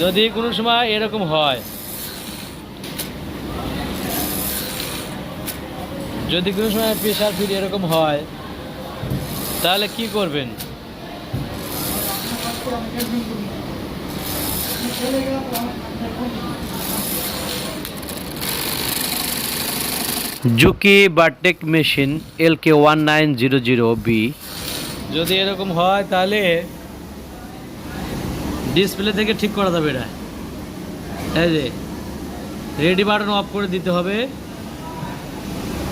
যদি কোনো সময় এরকম হয় যদি কোনো সময় প্রেশার ফিট এরকম হয় তাহলে কি করবেন? Juki bartack machine L K one nine zero zero B. যদি এরকম হয় তাহলে ডিসপ্লে থেকে ঠিক করা যাবে এটা। এই যে রেডি বাটন অফ করে দিতে হবে।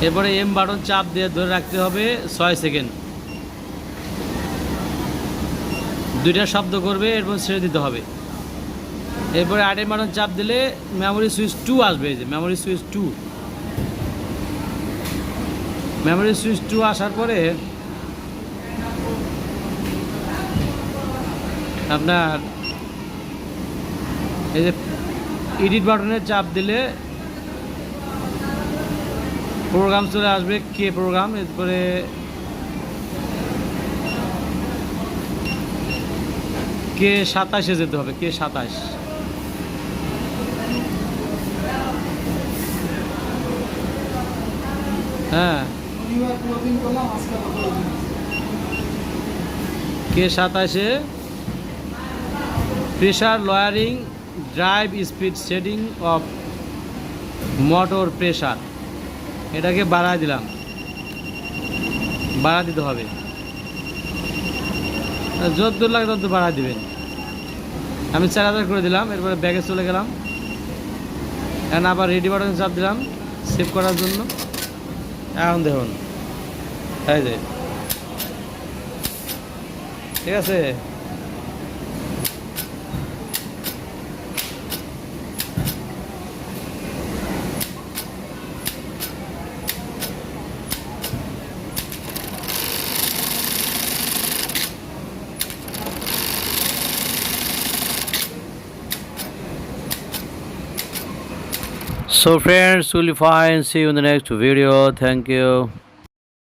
এরপরে এম বাটন চাপ দিয়ে ধরে রাখতে হবে ছয় সেকেন্ড দুইটা শব্দ করবে, এরপর ছেড়ে দিতে হবে। এরপরে আটের বাটন চাপ দিলে মেমোরি সুইচ টু আসবে, এই যে memory switch two memory switch two আসার পরে আপনার এই যে এডিট বাটনে চাপ দিলে প্রোগ্রাম চলে আসবে কে প্রোগ্রাম এরপরে কে সাতাশে যেতে হবে কে সাতাশ। হ্যাঁ। কে সাতাশে pressure lowering drive speed setting of motor pressure এটাকে বাড়ায় দিলাম। বাড়া দিতে হবে। যত দূর লাগে তত বাড়া দিবেন। আমি চার হাজার করে দিলাম, এরপরে ব্যাগে চলে গেলাম। এখন আবার রেডি বাটন চাপ দিলাম সেভ করার জন্য। এখন দেখুন যে। ঠিক আছে? So friends, we'll find see you in the next video. Thank you.